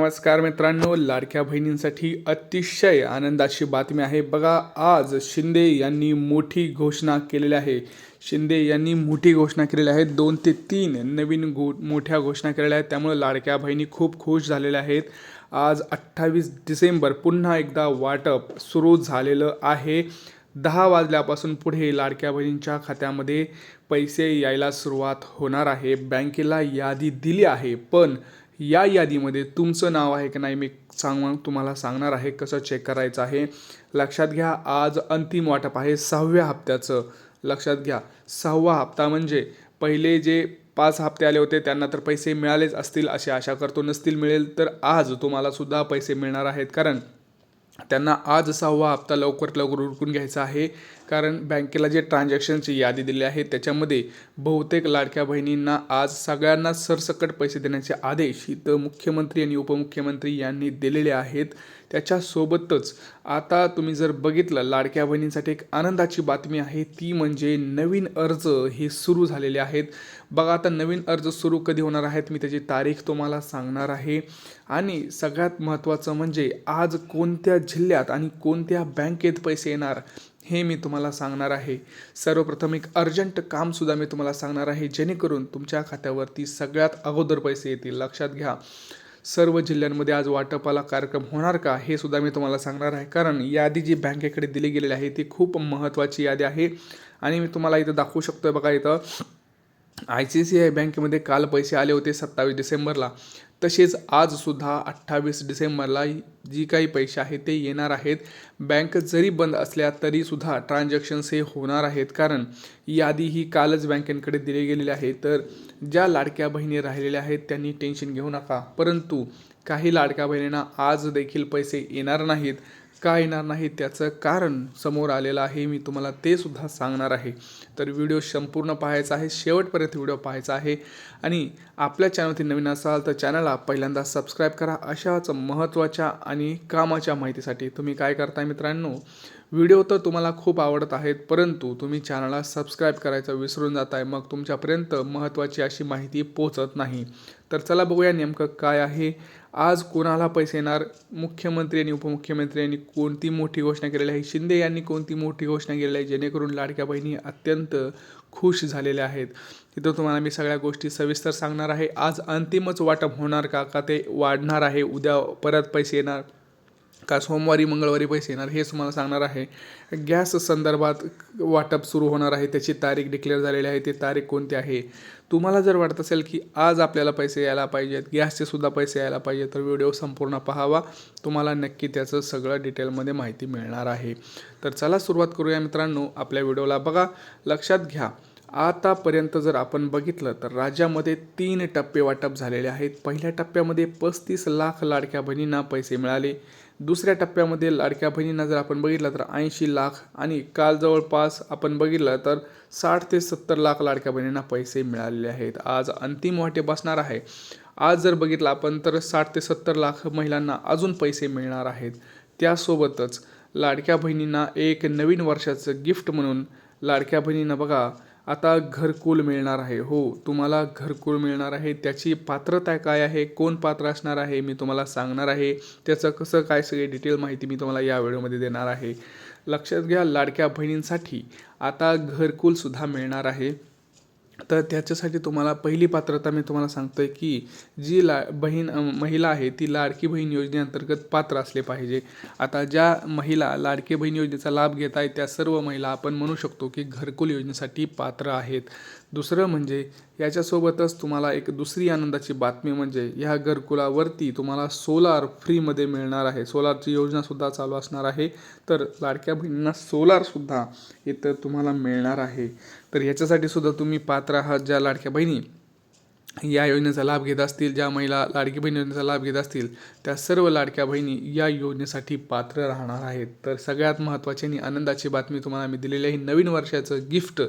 नमस्कार मित्रांनो लाडक्या बहिणींसाठी अतिशय आनंदाची बातमी आहे. बघा आज शिंदे यांनी मोठी घोषणा केलेली आहे. शिंदे यांनी मोठी घोषणा केलेली आहे. दोन ते तीन नवीन गो मोठ्या घोषणा केलेल्या आहेत. त्यामुळे लाडक्या बहिणी खूप खुश झालेल्या आहेत. आज अठ्ठावीस डिसेंबर पुन्हा एकदा वाटप सुरू झालेलं आहे. दहा वाजल्यापासून पुढे लाडक्या बहिणींच्या खात्यामध्ये पैसे यायला सुरुवात होणार आहे. बँकेला यादी दिली आहे पण या यादीमध्ये तुमचं नाव आहे की नाही मी सांग तुम्हाला सांगणार आहे कसं चेक करायचं आहे. लक्षात घ्या आज अंतिम वाटप आहे सहाव्या हप्त्याचं. लक्षात घ्या सहावा हप्ता म्हणजे पहिले जे पाच हप्ते आले होते त्यांना तर पैसे मिळालेच असतील अशी आशा करतो. नसतील मिळेल तर आज तुम्हाला सुद्धा पैसे मिळणार आहेत. कारण त्यांना आज सहावा हप्ता लवकरात लवकर उरकून घ्यायचा आहे. कारण बँकेला जे ट्रान्झॅक्शनची यादी दिली आहे त्याच्यामध्ये बहुतेक लाडक्या बहिणींना आज सगळ्यांना सरसकट पैसे देण्याचे आदेश इथं मुख्यमंत्री आणि उपमुख्यमंत्री यांनी दिलेले आहेत. त्याच्यासोबतच आता तुम्ही जर बघितलं लाडक्या बहिणींसाठी एक आनंदाची बातमी आहे ती म्हणजे नवीन अर्ज हे सुरू झालेले आहेत. बघा आता नवीन अर्ज सुरू कधी होणार आहेत मी त्याची तारीख तुम्हाला सांगणार आहे. आणि सगळ्यात महत्त्वाचं म्हणजे आज कोणत्या जिल्ह्यात आणि कोणत्या बँकेत पैसे येणार हे मी तुम्हाला सांगणार आहे. सर्वप्रथम एक अर्जंट कामसुद्धा मी तुम्हाला सांगणार आहे जेणेकरून तुमच्या खात्यावरती सगळ्यात अगोदर पैसे येतील. लक्षात घ्या. सर्व जिल्ह्यांमध्ये आज वाटपाला कार्यक्रम होणार का हे सुद्धा मी तुम्हाला सांगणार आहे. कारण यादी जी बँकेकडे दिली गेलेली आहे ती खूप महत्त्वाची यादी आहे. आणि मी तुम्हाला इथं दाखवू शकतो बघा इथं. आय सी सी आय बँकेमध्ये काल पैसे आले होते सत्तावीस डिसेंबरला. तसेच आजसुद्धा अठ्ठावीस डिसेंबरला जी काही पैसे आहेत ते येणार आहेत. बँक जरी बंद असल्या तरीसुद्धा ट्रान्झॅक्शन्स हे होणार आहेत. कारण यादी ही कालच बँकेकडे दिली गेलेली आहे. तर ज्या लाडक्या बहिणी राहिलेल्या आहेत त्यांनी टेन्शन घेऊ नका. परंतु काही लाडक्या बहिणींना आज देखील पैसे येणार नाहीत. का येणार नाही त्याचं कारण समोर आलेलं आहे मी तुम्हाला ते सुद्धा सांगणार आहे. तर व्हिडिओ संपूर्ण पाहायचा आहे शेवटपर्यंत व्हिडिओ पाहायचा आहे. आणि आपल्या चॅनलवरती नवीन असाल तर चॅनलला पहिल्यांदा सबस्क्राईब करा. अशाच महत्त्वाच्या आणि कामाच्या माहितीसाठी तुम्ही काय करताय मित्रांनो व्हिडिओ तर तुम्हाला खूप आवडत आहेत परंतु तुम्ही चॅनलला सबस्क्राईब करायचं विसरून जात आहे मग तुमच्यापर्यंत महत्त्वाची अशी माहिती पोचत नाही. तर चला बघूया नेमकं काय आहे. आज कोणाला पैसे येणार? मुख्यमंत्री आणि उपमुख्यमंत्री यांनी कोणती मोठी घोषणा केलेली आहे? शिंदे यांनी कोणती मोठी घोषणा केलेली आहे? जेणेकरून लाडक्या बहिणी अत्यंत खुश झालेल्या आहेत. तिथं तुम्हाला मी सगळ्या गोष्टी सविस्तर सांगणार आहे. आज अंतिमच वाटप होणार का? का ते वाढणार आहे? उद्या परत पैसे येणार? का सोमवारी मंगळवारी पैसे येणार हे तुम्हाला सांगणार आहे. गॅस संदर्भात वाटप सुरू होणार आहे. त्याची तारीख डिक्लेअर झालेली आहे. ती तारीख कोणती आहे? तुम्हाला जर वाटत असेल की आज आपल्याला पैसे यायला पाहिजेत गॅसचे सुद्धा पैसे यायला पाहिजे तर व्हिडिओ संपूर्ण पाहावा. तुम्हाला नक्की त्याचं सगळं डिटेलमध्ये माहिती मिळणार आहे. तर चला सुरुवात करूया मित्रांनो. आपल्या व्हिडिओला बघा. लक्षात घ्या. आतापर्यंत जर आपण बघितलं तर राज्यामध्ये तीन टप्पे वाटप झालेले आहेत. पहिल्या टप्प्यामध्ये पस्तीस लाख लाडक्या बहिणींना पैसे मिळाले. दुसऱ्या टप्प्यामध्ये लाडक्या बहिणींना जर आपण बघितलं तर ऐंशी लाख आणि काल जवळपास आपण बघितलं तर साठ ते सत्तर लाख लाडक्या बहिणींना पैसे मिळालेले आहेत. आज अंतिम वाटे बसणार आहे. आज जर बघितलं आपण तर साठ ते सत्तर लाख महिलांना अजून पैसे मिळणार आहेत. त्यासोबतच लाडक्या बहिणींना एक नवीन वर्षाचं गिफ्ट म्हणून लाडक्या बहिणींना बघा आता घरकुल मिळणार आहे. हो तुम्हाला घरकुल मिळणार आहे. त्याची पात्रता काय आहे? कोण पात्र असणार आहे? मी तुम्हाला सांगणार आहे. त्याचं कसं काय सगळी डिटेल माहिती मी तुम्हाला या व्हिडिओमध्ये देणार आहे. लक्षात घ्या लाडक्या बहिणींसाठी आता घरकुलसुद्धा मिळणार आहे. तर त्याच्यासाठी तुम्हाला पहिली पात्रता मी तुम्हाला सांगतो आहे की जी ला बहीण महिला आहे ती लाडकी बहीण योजनेअंतर्गत पात्र असले पाहिजे. आता ज्या महिला लाडकी बहीण योजनेचा लाभ घेत आहेत त्या सर्व महिला आपण म्हणू शकतो की घरकुल योजनेसाठी पात्र आहेत. दुसरं म्हणजे याच्यासोबतच तुम्हाला एक दुसरी आनंदाची बातमी म्हणजे ह्या घरकुलावरती तुम्हाला सोलार फ्रीमध्ये मिळणार आहे. सोलारची योजनासुद्धा चालू असणार आहे. तर लाडक्या बहिणींना सोलारसुद्धा इथं तुम्हाला मिळणार आहे. तर याच्यासाठी सुद्धा तुम्ही पात्र आहात ज्या लाडक्या बहिणी? या योजनेचा लाभ घेत असतील ज्या महिला लाडकी बहीण योजनेचा लाभ घेत असतील त्या सर्व लाडक्या बहिणी या योजनेसाठी पात्र राहणार आहेत. तर सगळ्यात महत्त्वाची आणि आनंदाची बातमी तुम्हाला मी दिलेली आहे. नवीन वर्षाचं गिफ्ट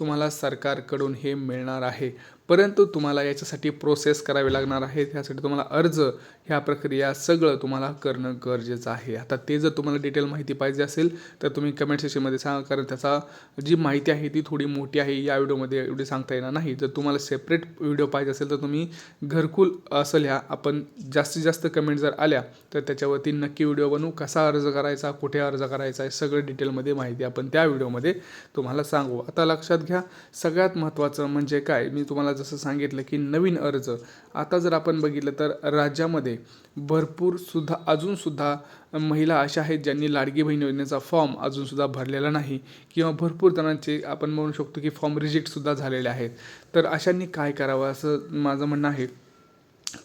तुम्हाला सरकारकडून हे मिळणार आहे. परंतु तुम्हाला याच्यासाठी प्रोसेस करावी लागणार आहे. त्यासाठी तुम्हाला अर्ज ह्या प्रक्रिया सगळं तुम्हाला करणं गरजेचं आहे. आता ते जर तुम्हाला डिटेल माहिती पाहिजे असेल तर तुम्ही कमेंट सेक्शनमध्ये सांगा कारण त्याचा जी माहिती आहे ती थोडी मोठी आहे. या व्हिडिओमध्ये एवढी सांगता येणार नाही. जर तुम्हाला सेपरेट व्हिडिओ पाहिजे असेल तर तुम्ही घरकुल असं लिहा आपण जास्तीत जास्त कमेंट जर आल्या तर त्याच्यावरती नक्की व्हिडिओ बनवू. कसा अर्ज करायचा कुठे अर्ज करायचा आहे सगळं डिटेलमध्ये माहिती आपण त्या व्हिडिओमध्ये तुम्हाला सांगू. आता लक्षात घ्या सगळ्यात महत्त्वाचं म्हणजे काय? मी तुम्हाला जसं सांगितलं की नवीन अर्ज. आता जर आपण बघितलं तर राज्यामध्ये भरपूर सुद्धा अजूनसुद्धा महिला अशा आहेत ज्यांनी लाडकी बहीण योजनेचा फॉर्म अजूनसुद्धा भरलेला नाही किंवा भरपूर जणांचे आपण म्हणू शकतो की फॉर्म रिजेक्टसुद्धा झालेले आहेत. तर अशांनी काय करावं असं माझं म्हणणं आहे?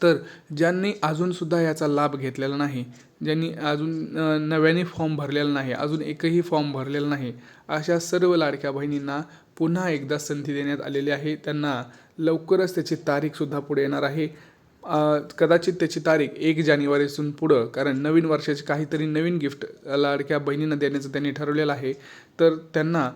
तर ज्यांनी अजूनसुद्धा याचा लाभ घेतलेला नाही ज्यांनी अजून नव्याने फॉर्म भरलेला नाही अजून एकही फॉर्म भरलेला नाही अशा सर्व लाडक्या बहिणींना पुन्हा एकदा संधी देण्यात आलेली आहे. त्यांना लवकरच त्याची तारीखसुद्धा पुढे येणार आहे. कदाचित त्याची तारीख एक जानेवारीसून पुढं कारण नवीन वर्षाचे काहीतरी नवीन गिफ्ट लाडक्या बहिणींना देण्याचं त्यांनी ठरवलेलं आहे. तर त्यांना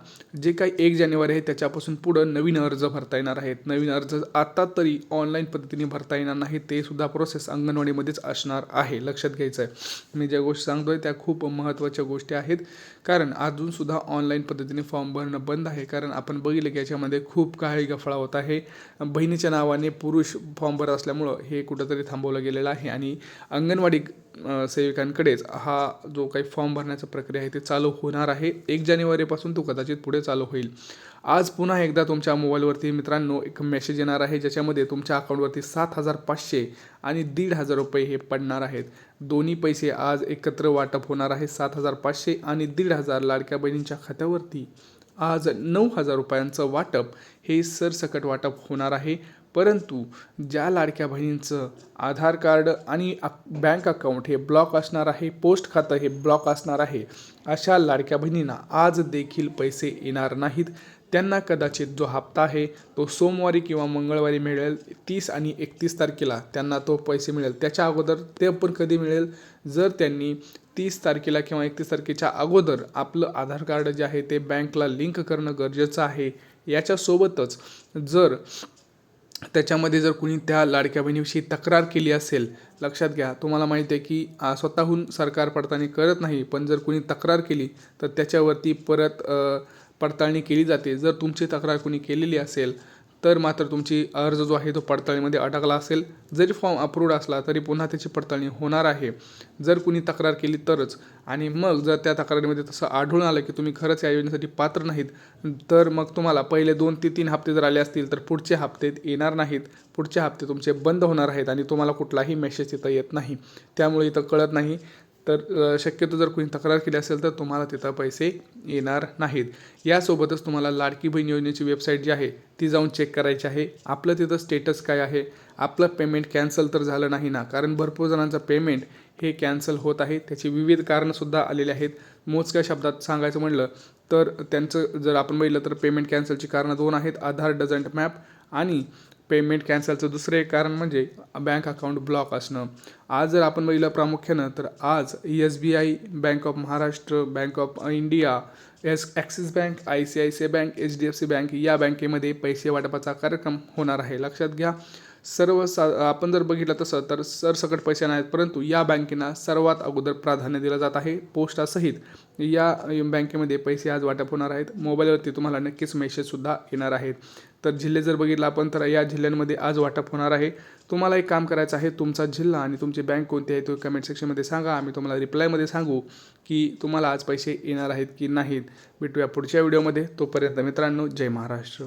जे काही एक जानेवारी आहे त्याच्यापासून पुढं नवीन अर्ज भरता येणार आहेत. नवीन अर्ज आता तरी ऑनलाईन पद्धतीने भरता येणार नाही ते सुद्धा प्रोसेस अंगणवाडीमध्येच असणार आहे. लक्षात घ्यायचं आहे मी ज्या गोष्टी सांगतोय त्या खूप महत्त्वाच्या गोष्टी आहेत. कारण अजूनसुद्धा ऑनलाईन पद्धतीने फॉर्म भरणं बंद आहे. कारण आपण बघितलं की याच्यामध्ये खूप काही गफळा होत आहे. बहिणीच्या नावाने पुरुष फॉर्म भरत असल्यामुळं हे कुठंतरी थांबवलं गेलेलं आहे. आणि अंगणवाडी सेविकांकडेच हा जो काही फॉर्म भरण्याचा प्रक्रिया आहे ते चालू होणार आहे. एक जानेवारीपासून तो कदाचित पुढे चालू होईल. आज पुन्हा एकदा तुमच्या मोबाईलवरती मित्रांनो एक मेसेज येणार आहे ज्याच्यामध्ये तुमच्या अकाउंटवरती सात हजार पाचशे आणि दीड हजार रुपये हे पडणार आहेत. दोन्ही पैसे आज एकत्र वाटप होणार आहे सात हजार पाचशे आणि दीड हजार लाडक्या बहिणींच्या खात्यावरती. आज नऊ हजार रुपयांचं वाटप हे सरसकट वाटप होणार आहे. परंतु ज्या लाडक्या बहिणींचं आधार कार्ड आणि अक- बँक अकाउंट हे ब्लॉक असणार आहे पोस्ट खातं हे ब्लॉक असणार आहे अशा लाडक्या बहिणींना आज देखील पैसे येणार नाहीत. त्यांना कदाचित जो हप्ता आहे तो सोमवारी किंवा मंगळवारी मिळेल तीस आणि एकतीस तारखेला त्यांना तो पैसे मिळेल. त्याच्या अगोदर ते पण कधी मिळेल? जर त्यांनी तीस तारखेला किंवा एकतीस तारखेच्या अगोदर आपलं आधार कार्ड जे आहे ते बँकला लिंक करणं गरजेचं आहे याच्यासोबतच जर त्याच्यामध्ये जर कुणी त्या लाडक्या बहिणीविषयी तक्रार केली असेल लक्षात घ्या. तुम्हाला माहिती आहे की स्वतःहून सरकार पडताळणी करत नाही पण जर कुणी तक्रार केली तर त्याच्यावरती परत पडताळणी केली जाते. जर तुमची तक्रार कुणी केलेली असेल तर मात्र तुमची अर्ज जो आहे तो पडताळणीमध्ये अडकला असेल. जरी फॉर्म अप्रूव्ड असला तरी पुन्हा त्याची पडताळणी होणार आहे. जर कुणी तक्रार केली तरच. आणि मग जर त्या तक्रारीमध्ये तसं आढळून आलं की तुम्ही खरंच या योजनेसाठी पात्र नाहीत तर मग तुम्हाला पहिले दोन ते तीन हप्ते जर आले असतील तर पुढचे हप्ते येणार नाहीत. पुढचे हप्ते तुमचे बंद होणार आहेत आणि तुम्हाला कुठलाही मेसेज तिथं येत नाही. त्यामुळे इथं कळत नाही. तर शक्यतो जर कोणी तक्रार केली असेल तर तुम्हाला तिथं पैसे येणार नाहीत. यासोबतच तुम्हाला लाडकी बहीण योजनेची वेबसाईट जी आहे ती जाऊन चेक करायची आहे. आपलं तिथं स्टेटस काय आहे? आपलं पेमेंट कॅन्सल तर झालं नाही ना? कारण भरपूर जणांचं पेमेंट हे कॅन्सल होत आहे. त्याची विविध कारणंसुद्धा आलेली आहेत. मोजक्या शब्दात सांगायचं म्हणलं तर त्यांचं जर आपण बघितलं तर पेमेंट कॅन्सलची कारणं दोन आहेत. आधार डझंट मॅप आणि पेमेंट कॅन्सलचं दुसरं एक कारण म्हणजे बँक अकाउंट ब्लॉक असणं आज जर आपण बघितलं प्रामुख्यानं तर आज S B I bank of Maharashtra bank of India S Axis bank I C I C I bank H D F C bank या बँकेमध्ये पैसे वाटपाचा कार्यक्रम होणार आहे लक्षात घ्या सर्व सा आपण जर बघितलं तसं तर सरसकट पैसे नाहीत परंतु या बँकेना सर्वात अगोदर प्राधान्य दिलं जात आहे पोस्टासहित या बँकेमध्ये पैसे आज वाटप होणार आहेत. मोबाईलवरती तुम्हाला नक्कीच मेसेजसुद्धा येणार आहेत. तर जिल्हे जर बघितलं आपण तर या जिल्ह्यांमध्ये आज वाटप होणार आहे. तुम्हाला एक काम करायचं आहे तुमचा जिल्हा आणि तुमची बँक कोणती आहे तो कमेंट सेक्शनमध्ये सांगा. आम्ही तुम्हाला रिप्लायमध्ये सांगू की तुम्हाला आज पैसे येणार आहेत की नाहीत. भेटूया पुढच्या व्हिडिओमध्ये तोपर्यंत मित्रांनो जय महाराष्ट्र.